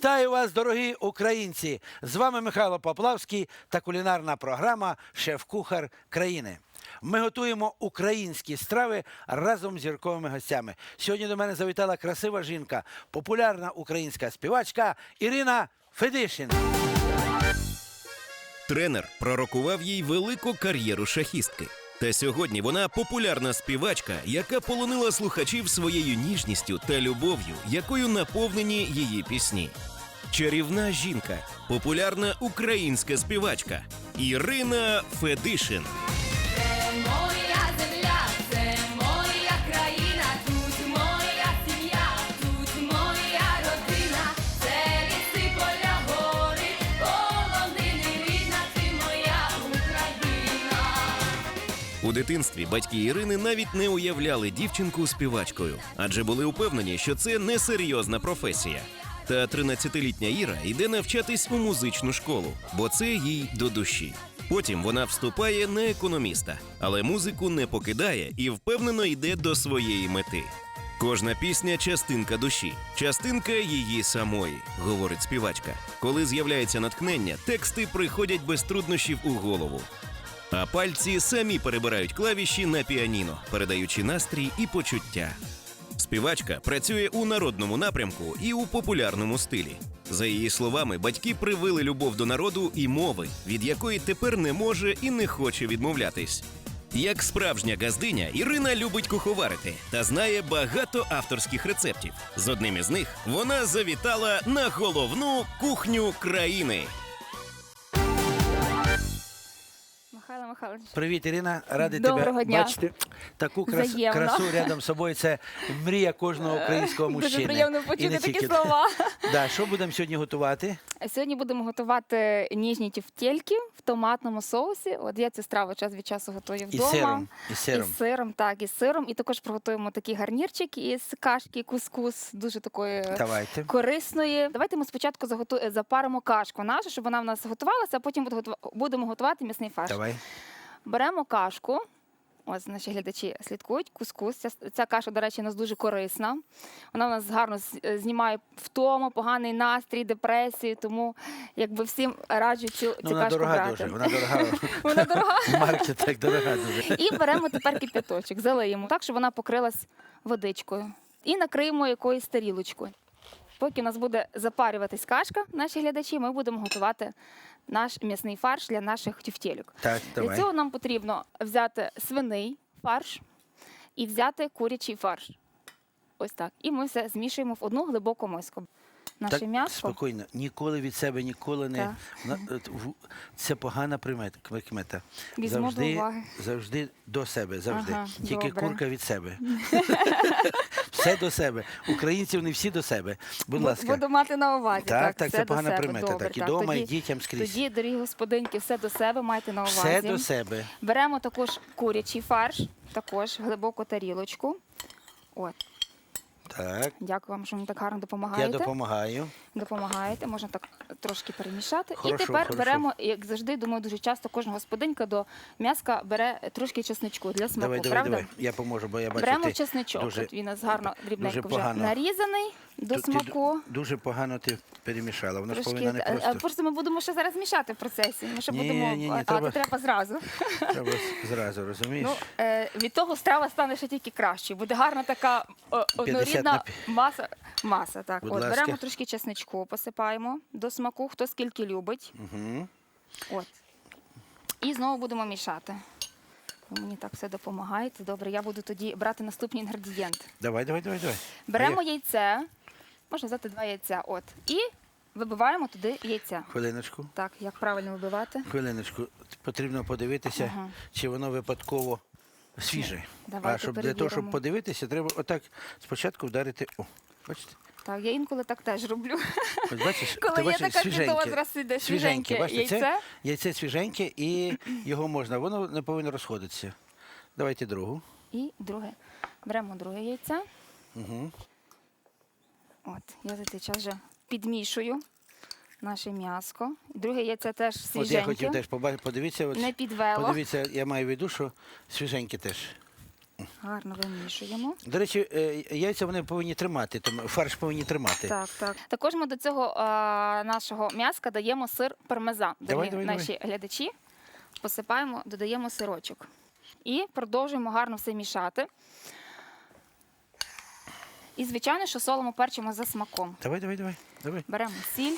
Вітаю вас, дорогі українці! З вами Михайло Поплавський та кулінарна програма Шеф-Кухар країни. Ми готуємо українські страви разом з зірковими гостями. Сьогодні до мене завітала красива жінка, популярна українська співачка Ірина Федишин. Тренер пророкував їй велику кар'єру шахістки. Та сьогодні вона популярна співачка, яка полонила слухачів своєю ніжністю та любов'ю, якою наповнені її пісні. Чарівна жінка, популярна українська співачка Ірина Федишин. У дитинстві батьки Ірини навіть не уявляли дівчинку співачкою, адже були упевнені, що це несерйозна професія. Та 13-літня Іра йде навчатись у музичну школу, бо це їй до душі. Потім вона вступає на економіста, але музику не покидає і впевнено йде до своєї мети. Кожна пісня частинка душі, частинка її самої, говорить співачка. Коли з'являється натхнення, тексти приходять без труднощів у голову. А пальці самі перебирають клавіші на піаніно, передаючи настрій і почуття. Співачка працює у народному напрямку і у популярному стилі. За її словами, батьки привили любов до народу і мови, від якої тепер не може і не хоче відмовлятись. Як справжня газдиня, Ірина любить куховарити та знає багато авторських рецептів. З одним із них вона завітала на головну кухню країни. Михайлович. Привіт, Ірина. Радий Доброго тебе дня. бачити. Таку крас... Взаємно. красу рядом з собою. Це мрія кожного українського мужчини. Дуже приємно І почути такі тільки. слова. Да, що будемо сьогодні готувати? Сьогодні будемо готувати ніжні тюфтельки в томатному соусі. От я цю страву час від часу готую І вдома. сиром. І сиром. І сиром, так, і сиром. І також приготуємо такий гарнірчик із кашки, кускус, дуже такої Давайте. корисної. Давайте ми спочатку заготу... запаримо кашку нашу, щоб вона в нас готувалася, а потім буду готува- будемо готувати м'ясний фарш. Давай. Беремо кашку. Ось наші глядачі слідкують. Кускус. Ця, ця каша, до речі, у нас дуже корисна. Вона у нас гарно е, знімає втому, поганий настрій, депресію. Тому якби всім раджу цю, цю Ну, вона кашку дорога брати. дуже. Вона дорога. Вона дорога. Марки так дорога дуже. І беремо тепер кип'яточок, залиємо так, щоб вона покрилась водичкою. І накриємо якоюсь тарілочкою. Поки у нас буде запарюватись кашка, наші глядачі, ми будемо готувати наш м'ясний фарш для наших тюфтєлюк. Так, Для цього нам потрібно взяти свиний фарш і взяти курячий фарш. Ось так. І ми все змішуємо в одну глибоку миску. Наше Так, м'ясо. спокійно. Ніколи від себе, ніколи не. В- Це погана примета. до Завжди, уваги. завжди до себе. Завжди. Ага, Тільки добре. курка від себе. Все до себе. Українці вони всі до себе. Будь ласка. Буду мати на увазі. Так, Так, так, це погана себе. примета. Добре, Так, і дома, і дітям скрізь. Тоді, дорогі господинки, все до себе майте на увазі. Все до себе. Беремо також курячий фарш, також глибоку тарілочку. От, Так. дякую вам, що мені так гарно Я допомагаю. Допомагаєте, можна так трошки перемішати. Хорошо, і тепер хорошо. беремо, як завжди, думаю, дуже часто кожна господинка до м'яска бере трошки чесничку для смаку. Давай, давай, правда? давай. Я поможу, бо я бачу. Беремо ти чесничок. дуже- От він у нас гарно дрібненько вже погано. нарізаний до Тут ти смаку. ду- дуже погано ти перемішала. Воно ж повинна не а- а просто. просто ми будемо ще зараз мішати в процесі. Ми ще Ні, будемо, ні, ні, а, треба- то треба зразу. Треба зразу, розумієш? Ну, е, від того страва стане ще тільки краще. Буде гарна така 50 на однорідна пі- маса. Маса, так. Будь От, ласка. беремо трошки чесничку, посипаємо до смаку, хто скільки любить. Угу. От. І знову будемо мішати. Ви мені так все допомагаєте. Добре, я буду тоді брати наступні інгредієнти. Давай, давай, давай, давай. Беремо яйце, можна взяти два яйця. От. І вибиваємо туди яйця. Хвилиночку. Так, як правильно вибивати? Хвилиночку. Потрібно подивитися, Ага. чи воно випадково свіже. Давайте а щоб для того, щоб перевіримо. подивитися, треба отак спочатку вдарити. О, бачите? Так, я інколи так теж роблю. Ось бачиш, Коли ти є бачиш, така свіженьке. чудова зараз іде свіженьке бачите, яйце. Це яйце свіженьке і його можна, воно не повинно розходитися. Давайте другу. І друге. Беремо друге яйце. Угу. От, я за цей час вже підмішую наше м'яско. Друге яйце теж От я хотів теж побачити, подивіться. От, Не підвело. Подивіться, я маю в виду, що свіженьке теж. Гарно вимішуємо. До речі, е, яйця вони повинні тримати, тому фарш повинні тримати. Так, так. Також ми до цього а, нашого м'яска даємо сир пармезан. Давай, Дорогі давай, наші глядачі. Посипаємо, додаємо сирочок. І продовжуємо гарно все мішати. І, звичайно, що солимо перчимо за смаком. Давай, давай, давай. давай. Беремо сіль.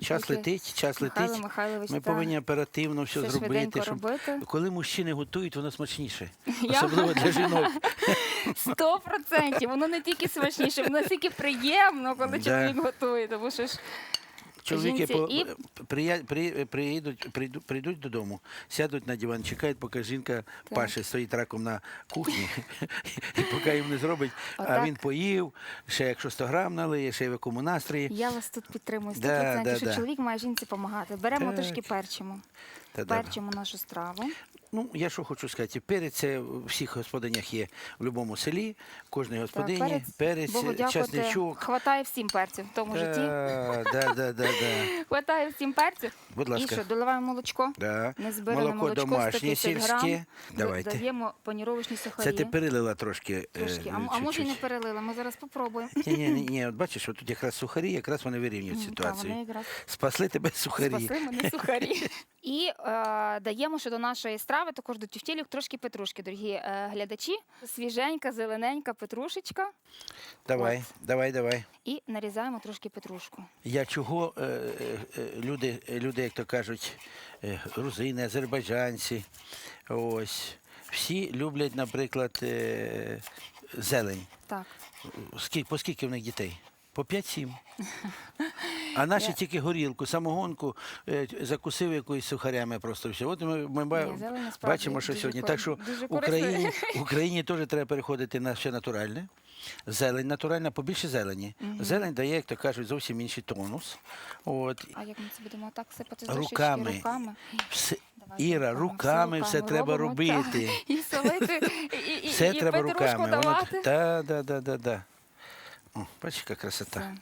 Час Поки летить, час Михайло летить. Михайлович, Ми так, повинні оперативно все, все зробити. Щоб... робити. Коли мужчини готують, воно смачніше. Особливо для жінок. Сто процентів. Воно не тільки смачніше, воно настільки приємно, коли Да. чоловік готує. Тому що ж Чоловіки по... і- прия... при... приїдуть, прийду... прийдуть додому, сядуть на диван, чекають, поки жінка паше стоїть раком на кухні, і поки їм не зробить, а Отак. він поїв, ще якщо 100 грам налиє, ще в якому настрої. я вас тут підтримую 100%, Да, да, що да. чоловік має жінці допомагати. Беремо Так. трошки перчимо. Та да. Перчимо нашу страву. Ну, я що хочу сказати, перець це в всіх господинях є в будь-якому селі, в кожній господині, перець, перець, Богу дякувати, часничок. хватає всім перців в тому житті. Да, да, да, да. Хватає всім перців. Будь І ласка. що, доливаємо молочко. Да. Незбирене Молоко молочко, домашнє, 150 грам. сільське. Давайте. Додаємо паніровочні сухарі. Це ти перелила трошки. е, Трошки. А, а може і не чуть-чуть. перелила, ми зараз попробуємо. Ні, ні, ні, ні, от бачиш, що тут якраз сухарі, якраз вони вирівнюють та, ситуацію. вони якраз Спасли тебе сухарі. Спасли мене сухарі. І даємо ще до нашої страви, також до тюфтілів, трошки петрушки, дорогі е, глядачі. Свіженька, зелененька петрушечка. Давай, давай, давай. І нарізаємо трошки петрушку. Я чого е, е, е, люди, люди, як то кажуть, е, грузини, азербайджанці, ось, всі люблять, наприклад, е, зелень. Так. По скільки в них дітей? По 5-7. А наші Я- тільки горілку, самогонку е, закусив якоюсь сухарями просто все. От ми, ми ба- Ні, зелень насправді бачимо, що дуже сьогодні. кор- Так що дуже Україні, Україні теж треба переходити на все натуральне. Зелень натуральна, побільше зелені. Зелень дає, як то кажуть, зовсім інший тонус. От. А як ми це будемо так сипати з Руками. руками? Все, Давайте Іра, руками все треба робимо, робити. так. І солити, і, і, Все і треба петрушку руками. Воно... давати. Да, да, да, да, да. О, бачиш, яка красота.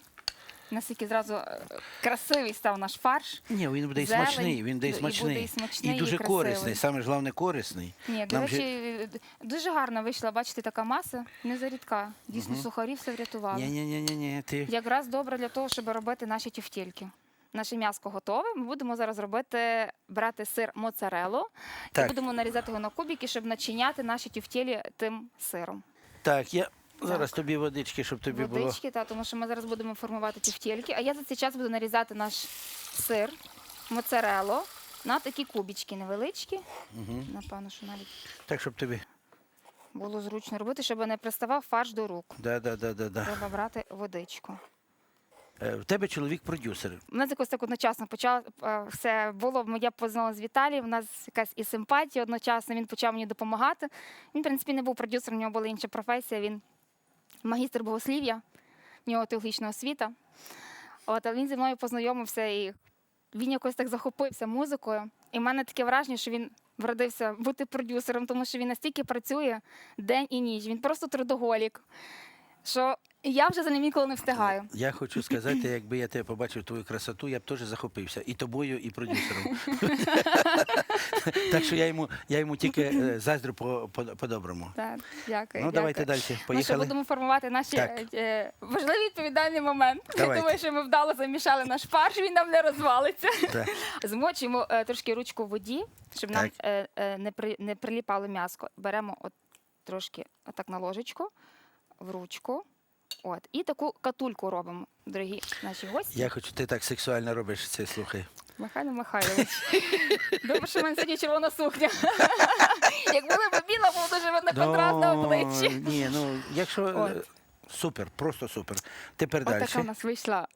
Наскільки зразу е, красивий став наш фарш. Ні, він буде і Зелень, смачний, він буде і і буде смачний. і смачний, і дуже красивий. корисний, саме ж головне корисний. Ні, до Нам речі, же- дуже гарно вийшла, бачите, така маса, не зарідка. Дійсно, сухарі все врятували. Ні, ні, ні, ні, ні, ти. Якраз добре для того, щоб робити наші тюфтільки. Наше м'яско готове. Ми будемо зараз робити, брати сир моцарелло Так. і будемо нарізати його на кубики, щоб начиняти наші тюфтілі тим сиром. Так, я зараз тобі водички, щоб тобі було. Водички, та, тому що ми зараз будемо формувати тюфтільки. А я за цей час буду нарізати наш сир моцарелло на такі кубічки невеличкі. Угу. Напевно, що навіть Так, щоб тобі. було зручно робити, щоб не приставав фарш до рук. Да, да, да, да, да. Треба брати водичку. Е, В тебе чоловік продюсер. У нас якось так одночасно почав е, все було. Я познала з Віталієм, у нас якась і симпатія одночасно. Він почав мені допомагати. Він, в принципі, не був продюсером, у нього була інша професія. Він магістр богослів'я, в нього теологічна освіта. От, він зі мною познайомився і він якось так захопився музикою. І в мене таке враження, що він вродився бути продюсером, тому що він настільки працює день і ніч. Він просто трудоголік. Що я вже за ним ніколи не встигаю. Я хочу сказати, якби я тебе побачив твою красоту, я б теж захопився. І тобою, і продюсером. так що я йому, я йому тільки е, заздрю по- по- по-доброму. Так, дякую. Ну, давайте дякую. далі. Ми ще будемо формувати наші Так. е, важливий відповідальний момент. Я Давайте. думаю, що ми вдало замішали наш фарш, він нам не розвалиться. Да. Змочуємо е, трошки ручку в воді, щоб нам е, е, не, при, не приліпало м'яско. Беремо от трошки отак на ложечку, в ручку. От. І таку катульку робимо, дорогі наші гості. Я хочу, ти так сексуально робиш це, слухай. Михайло Михайлович. Добре, що в мене сьогодні червона сукня. Як була б біла, було дуже видно контраст на Ну, обличчі. Ні, ну якщо е, супер, просто супер. Тепер далі. Отака така у нас вийшла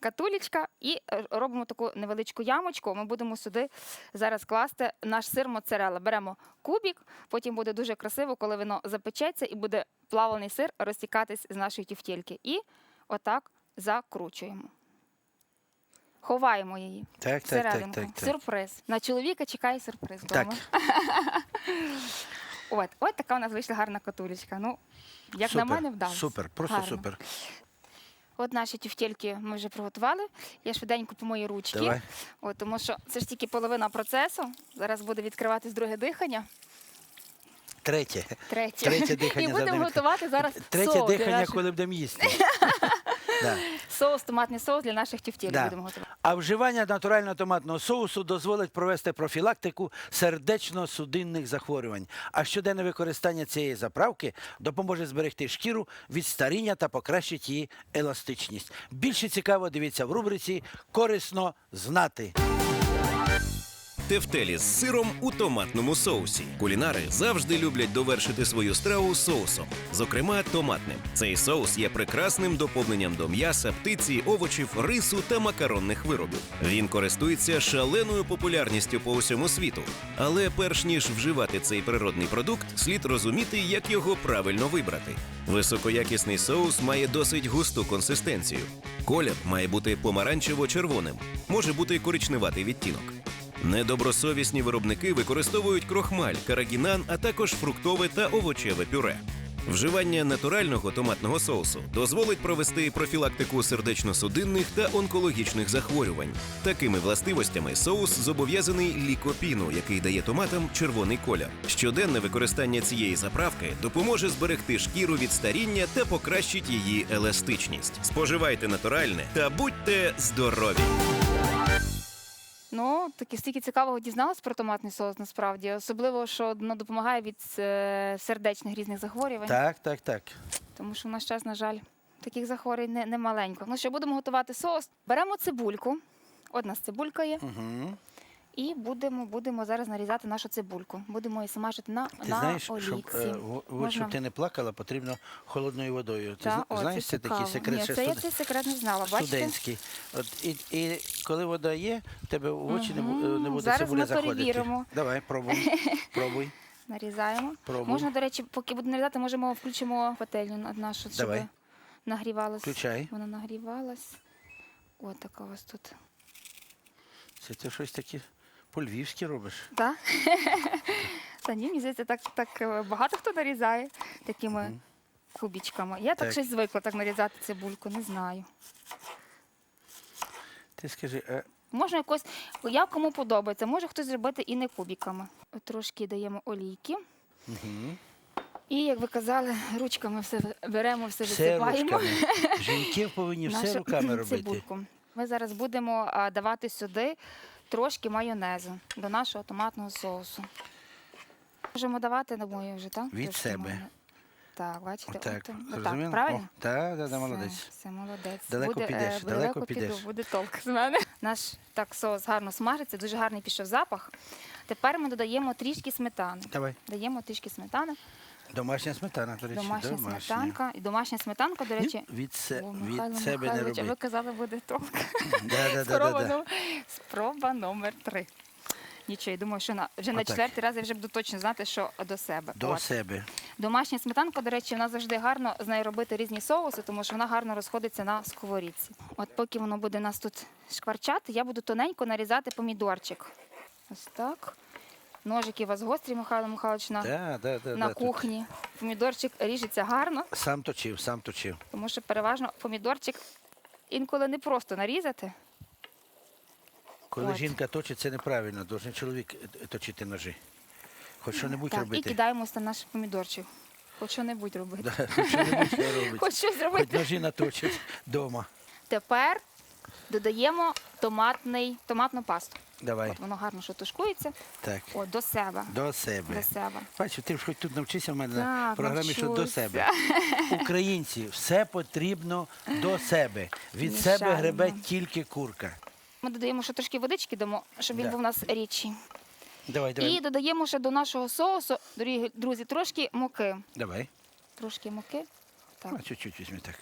катулечка, і е, робимо таку невеличку ямочку. Ми будемо сюди зараз класти наш сир моцарелла. Беремо кубік, потім буде дуже красиво, коли воно запечеться і буде плавлений сир розтікатись з нашої тівтільки. І отак закручуємо. Ховаємо її Так, так, так, так, так. Сюрприз. На чоловіка чекає сюрприз. Так. От, от така у нас вийшла гарна катулечка. Ну, як на Супер, мене вдалося. Супер, просто Гарно. супер. От наші тюфтельки ми вже приготували. Я швиденько помию ручки. Давай. От, тому що це ж тільки половина процесу. Зараз буде відкриватись друге дихання. Третє. Третє. Третє дихання І будемо готувати зараз Третє соус дихання, наших- коли будемо їсти. Да. соус, томатний соус для наших тюфтєлів Да. будемо готувати. А вживання натурального томатного соусу дозволить провести профілактику сердечно-судинних захворювань. А щоденне використання цієї заправки допоможе зберегти шкіру від старіння та покращить її еластичність. Більше цікаво дивіться в рубриці Корисно знати. Тефтелі з сиром у томатному соусі. Кулінари завжди люблять довершити свою страву соусом, зокрема томатним. Цей соус є прекрасним доповненням до м'яса, птиці, овочів, рису та макаронних виробів. Він користується шаленою популярністю по усьому світу. Але перш ніж вживати цей природний продукт, слід розуміти, як його правильно вибрати. Високоякісний соус має досить густу консистенцію. Колір має бути помаранчево-червоним, може бути коричневатий відтінок. Недобросовісні виробники використовують крохмаль, карагінан, а також фруктове та овочеве пюре. Вживання натурального томатного соусу дозволить провести профілактику сердечно-судинних та онкологічних захворювань. Такими властивостями соус зобов'язаний лікопіну, який дає томатам червоний колір. Щоденне використання цієї заправки допоможе зберегти шкіру від старіння та покращить її еластичність. Споживайте натуральне та будьте здорові! Ну, таки стільки цікавого дізналась про томатний соус насправді. Особливо, що ну, допомагає від е, сердечних різних захворювань. Так, так, так. Тому що в наш час, на жаль, таких захворювань не, не маленько. Ну що, будемо готувати соус. Беремо цибульку. Одна з цибулька є. Угу. І будемо, будемо зараз нарізати нашу цибульку. Будемо її смажити на, Ти на знаєш, олійці. щоб, е, в- от, Можна- щоб ти не плакала, потрібно холодною водою. Ти Та, зна- о, знаєш, це, такий цікаво. секрет Ні, ще це я студ- цей секрет не знала. Бачите? студентський. От, і, і коли вода є, в тебе в очі не, бу- е, не буде Зараз цибуля ми заходити. перевіримо. Давай, пробуй. пробуй. Нарізаємо. Пробуй. Можна, до речі, поки буду нарізати, можемо включимо пательню на нашу, щоб Давай. нагрівалась. Включай. Вона нагрівалась. О, така у вас тут. Це ти щось таке по-львівськи робиш. Так? Та ні, мені здається, так, так е, багато хто нарізає такими кубічками. Я так, Так. щось звикла так нарізати цибульку, не знаю. Ти скажи, а Можна якось, як кому подобається, може хтось зробити і не кубіками. Трошки даємо олійки. І, як ви казали, ручками все беремо, все, все висипаємо. Жінки повинні все руками робити. цибульку. Ми зараз будемо а, давати сюди трошки майонезу до нашого томатного соусу. Можемо давати, думаю, вже, так? Від Трошки себе. майоне- Так, бачите? Отак. от, отак, правильно? О, Так, да, да, молодець. Все, молодець. Далеко буде, підеш, е, далеко піду, буде толк з мене. Наш так соус гарно смажиться, дуже гарний пішов запах. Тепер ми додаємо трішки сметани. Давай. Даємо трішки сметани, Домашня сметана, до речі. домашня сметанка. І домашня сметанка, до речі, Від, се, О, від Михайло себе не Михайлович, а ви роби. казали, буде толк. Да, да, да, Спроба, да, да. спроба номер три. Нічого, я думаю, що на, вже на Отак. четвертий раз я вже буду точно знати, що до себе. До От. себе. Домашня сметанка, до речі, вона завжди гарно з нею робити різні соуси, тому що вона гарно розходиться на сковорідці. От поки воно буде нас тут шкварчати, я буду тоненько нарізати помідорчик. Ось так. Ножики у вас гострі, Михайло Михайлович, на, Да, да, да, на да, тут. кухні. Помідорчик ріжеться гарно, Сам точив, сам точив. тому що переважно помідорчик інколи не просто нарізати. Коли От. жінка точить, це неправильно. Должен чоловік е, точити ножі. Хоч що-небудь Так, і робити. кидаємо на наш помідорчик. Хоч що-небудь робити. Да, хоч що-небудь робить. Хоч щось Хоч робити. ножі наточить вдома. Тепер додаємо томатний, томатну пасту. Давай. От воно гарно що тушкується. Так. О, до себе. До себе. До себе. Бачиш, ти ж хоч тут навчися в мене на Так, програмі, що до навчуся. себе. Українці, все потрібно до себе. Від себе Мішаємо. гребе тільки курка. Ми додаємо ще трошки водички дамо, щоб він Да. був у нас рідший. Давай, давай. І додаємо ще до нашого соусу, дорогі друзі, трошки муки. Давай. Трошки муки. Так. А, чуть-чуть візьми так.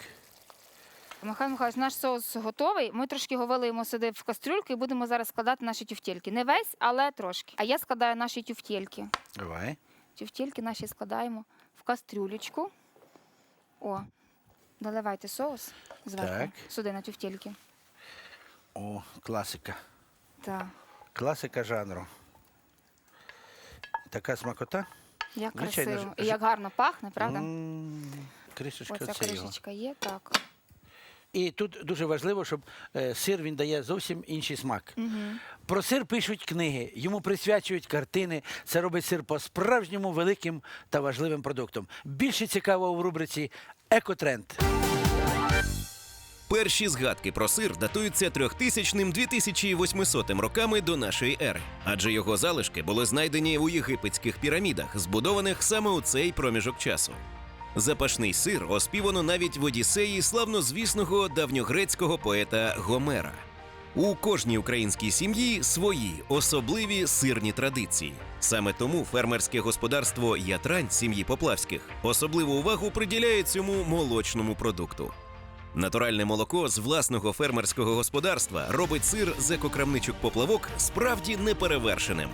Михайло Михайлович, наш соус готовий. Ми трошки його вилиємо сюди в кастрюльку і будемо зараз складати наші тюфтєльки. Не весь, але трошки. А я складаю наші тюфтєльки. Давай. Тюфтєльки наші складаємо в кастрюлечку. О, доливайте соус зверху Так. сюди на тюфтєльки. О, класика. Так. Класика жанру. Така смакота. Як Звичайно, красиво. ж- І як гарно пахне, правда? М, Кришечка Оця оце його. кришечка є, так. І тут дуже важливо, щоб е, сир він дає зовсім інший смак. Про сир пишуть книги, йому присвячують картини. Це робить сир по-справжньому великим та важливим продуктом. Більше цікавого в рубриці Екотренд. Перші згадки про сир датуються 3000-2800 роками до нашої ери, адже його залишки були знайдені у єгипетських пірамідах, збудованих саме у цей проміжок часу. Запашний сир оспівано навіть в Одіссеї славнозвісного давньогрецького поета Гомера. У кожній українській сім'ї свої особливі сирні традиції. Саме тому фермерське господарство Ятрань сім'ї Поплавських особливу увагу приділяє цьому молочному продукту. Натуральне молоко з власного фермерського господарства робить сир з екокрамничок поплавок справді неперевершеним.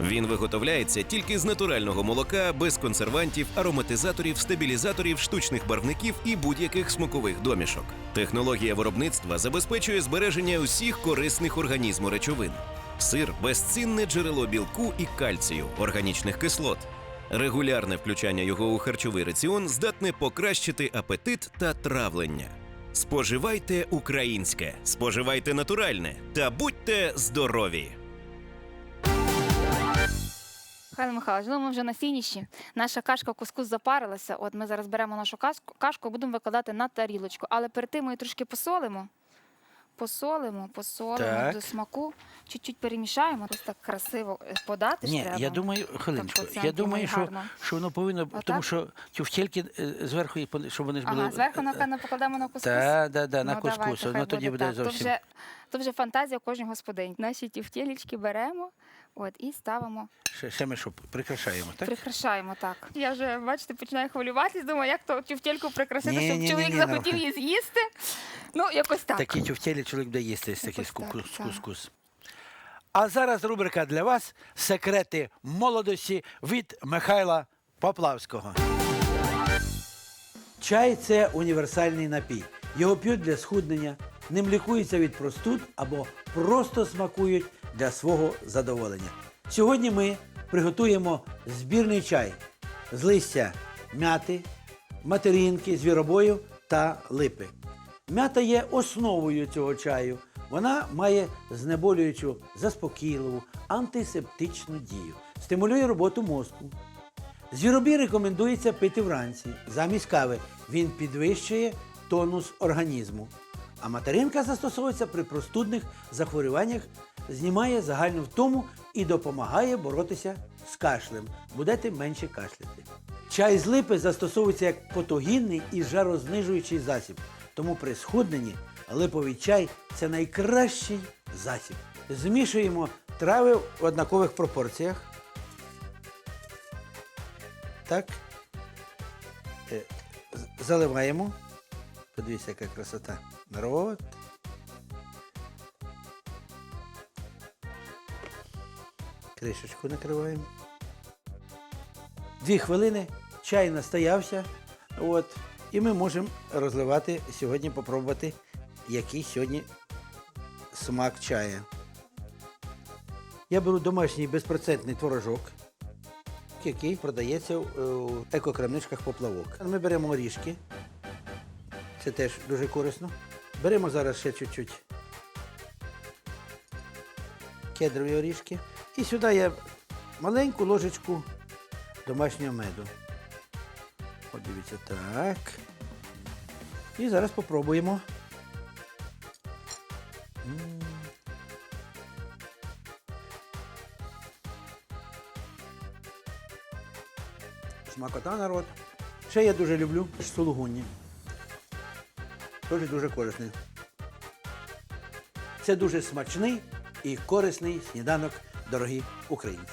Він виготовляється тільки з натурального молока без консервантів, ароматизаторів, стабілізаторів, штучних барвників і будь-яких смакових домішок. Технологія виробництва забезпечує збереження усіх корисних організму речовин. Сир безцінне джерело білку і кальцію, органічних кислот. Регулярне включання його у харчовий раціон здатне покращити апетит та травлення. Споживайте українське, споживайте натуральне та будьте здорові! Михайло Михайлович, ну ми вже на фініші. Наша кашка кускус запарилася. От ми зараз беремо нашу кашку, кашку і будемо викладати на тарілочку. Але перед тим ми її трошки посолимо. Посолимо, посолимо Так. до смаку. Чуть-чуть перемішаємо. Ось так красиво е, подати ж Ні, треба. я думаю, хвилиночку. по Я думаю, що, гарно. що воно повинно, тому Отак? що тюфтельки е, зверху, їх щоб вони ж були. Ага, зверху, напевно, покладемо на кускус. Так, да, да, на Ну, кускус. давайте, Воно тоді буде так. зовсім. То вже, то вже фантазія кожної господині. Наші тівтєлічки беремо от, і ставимо, Ще, ще ми що, прикрашаємо, так? прикрашаємо так. Я вже, бачите, починаю хвилюватись, думаю, як то тівтєльку прикрасити, Ні, щоб ні, ні, чоловік ні, захотів її з'їсти. Ну, якось так. Такі тюфтелі чоловік буде їсти, такий Якось так, так. кускус. А зараз рубрика для вас Секрети молодості від Михайла Поплавського. Чай це універсальний напій. Його п'ють для схуднення, ним лікуються від простуд або просто смакують для свого задоволення. Сьогодні ми приготуємо збірний чай з листя мяти, материнки, звіробою та липи. Мята є основою цього чаю. Вона має знеболюючу, заспокійливу, антисептичну дію, стимулює роботу мозку. Звіробій рекомендується пити вранці замість кави. Він підвищує тонус організму. А материнка застосовується при простудних захворюваннях, знімає загальну втому і допомагає боротися з кашлем. Будете менше кашляти. Чай з липи застосовується як потогінний і жарознижуючий засіб. Тому при схудненні липовий чай це найкращий засіб. Змішуємо трави в однакових пропорціях. Так. Е, Заливаємо. Подивіться, яка красота. Народ. Кришечку накриваємо. Дві хвилини, чай настоявся. От. І ми можемо розливати сьогодні, попробувати, який сьогодні смак чая. Я беру домашній безпроцентний творожок, який продається в екокрамничках поплавок. Ми беремо орішки. Це теж дуже корисно. Беремо зараз ще чуть-чуть кедрові орішки. І сюди я маленьку ложечку домашнього меду. От дивіться, так. І зараз попробуємо. М. Смакота народ. Ще я дуже люблю сулугунні. Теж дуже корисний. Це дуже смачний і корисний сніданок, дорогі українці.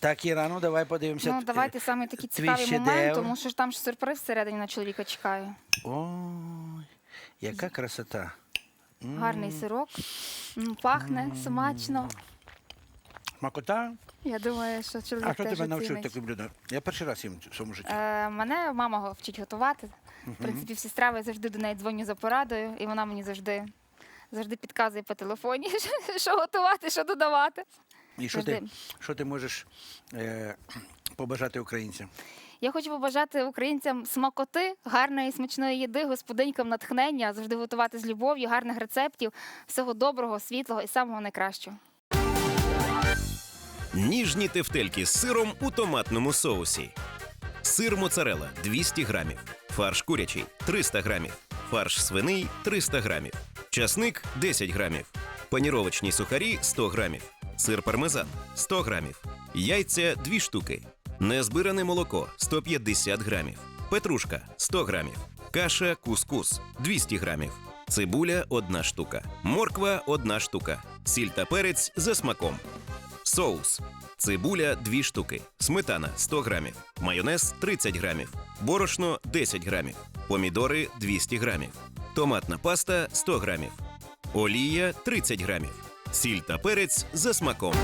Так, Ірану, давай подивимося. Ну, давайте саме такий твій цікавий момент, шедевр. тому що ж там ж сюрприз всередині на чоловіка чекає. Ой, яка красота. Гарний сирок, м, пахне смачно. Смакота. Я думаю, що чоловік А хто теж тебе навчив оцінить. таке блюдо? Я перший раз їм в своєму житті. Е, мене мама го- вчить готувати. В принципі, всі страви я завжди до неї дзвоню за порадою, і вона мені завжди, завжди підказує по телефоні, що готувати, що додавати. І що ти, що ти можеш е, побажати українцям? Я хочу побажати українцям смакоти, гарної смачної їди, господинькам натхнення, завжди готувати з любов'ю, гарних рецептів, всього доброго, світлого і самого найкращого. Ніжні тефтельки з сиром у томатному соусі. Сир моцарела 200 грамів. Фарш курячий 300 грамів. Фарш свиний 300 грамів. Часник 10 грамів. Паніровочні сухарі 100 грамів. Сир пармезан 100 грамів. Яйця 2 штуки. Незбиране молоко 150 грамів. Петрушка 100 грамів. Каша кускус 200 грамів. Цибуля 1 штука. Морква 1 штука. Сіль та перець за смаком. Соус. Цибуля 2 штуки. Сметана 100 грамів. Майонез 30 грамів. Борошно 10 грамів. Помідори 200 грамів. Томатна паста 100 грамів. Олія 30 грамів. Сіль та перець за смаком.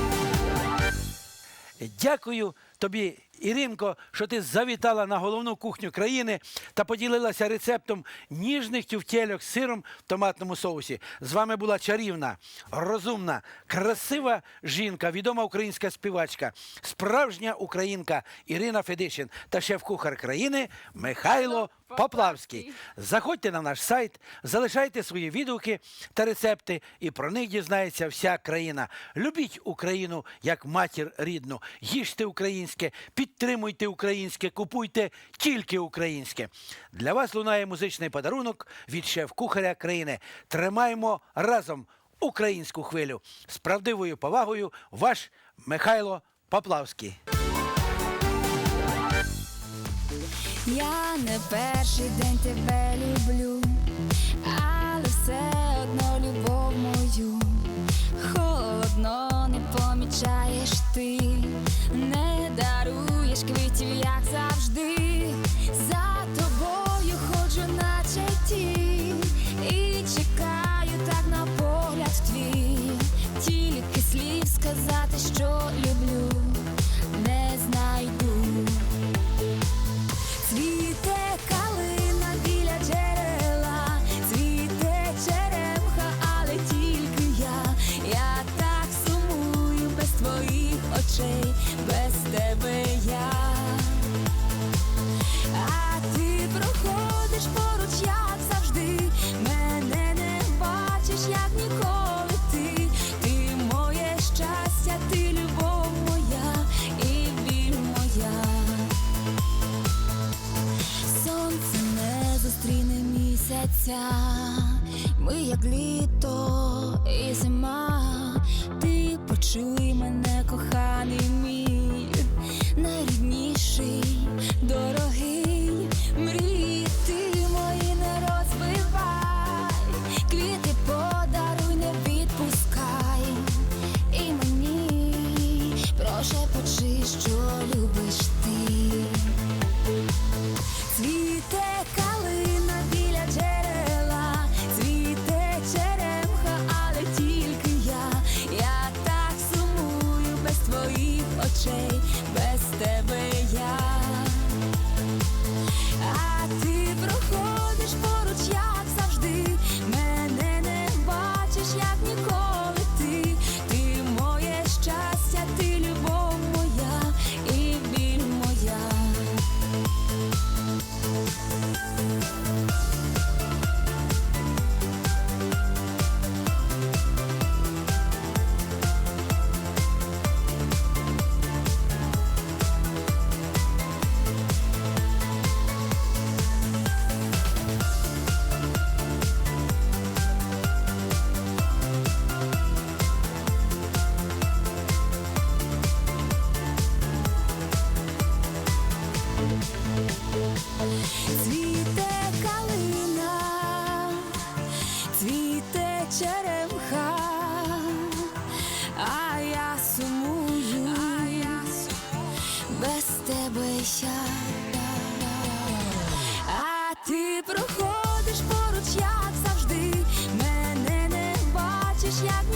Дякую тобі, Іринко, що ти завітала на головну кухню країни та поділилася рецептом ніжних тюфтєльок з сиром в томатному соусі. З вами була чарівна, розумна, красива жінка, відома українська співачка, справжня українка Ірина Федишин та шеф-кухар країни Михайло Поплавський. Заходьте на наш сайт, залишайте свої відгуки та рецепти, і про них дізнається вся країна. Любіть Україну як матір рідну, їжте українське, підтримуйте українське, купуйте тільки українське. Для вас лунає музичний подарунок від шеф-кухаря країни. Тримаємо разом українську хвилю з правдивою повагою. Ваш Михайло Поплавський. Я не перший день тебе люблю, але все одно любов мою. Холодно не помічаєш ти, не даруєш квітів, як завжди. За тобою ходжу, наче тінь, і чекаю так на погляд твій, тільки слів сказати, що люблю, як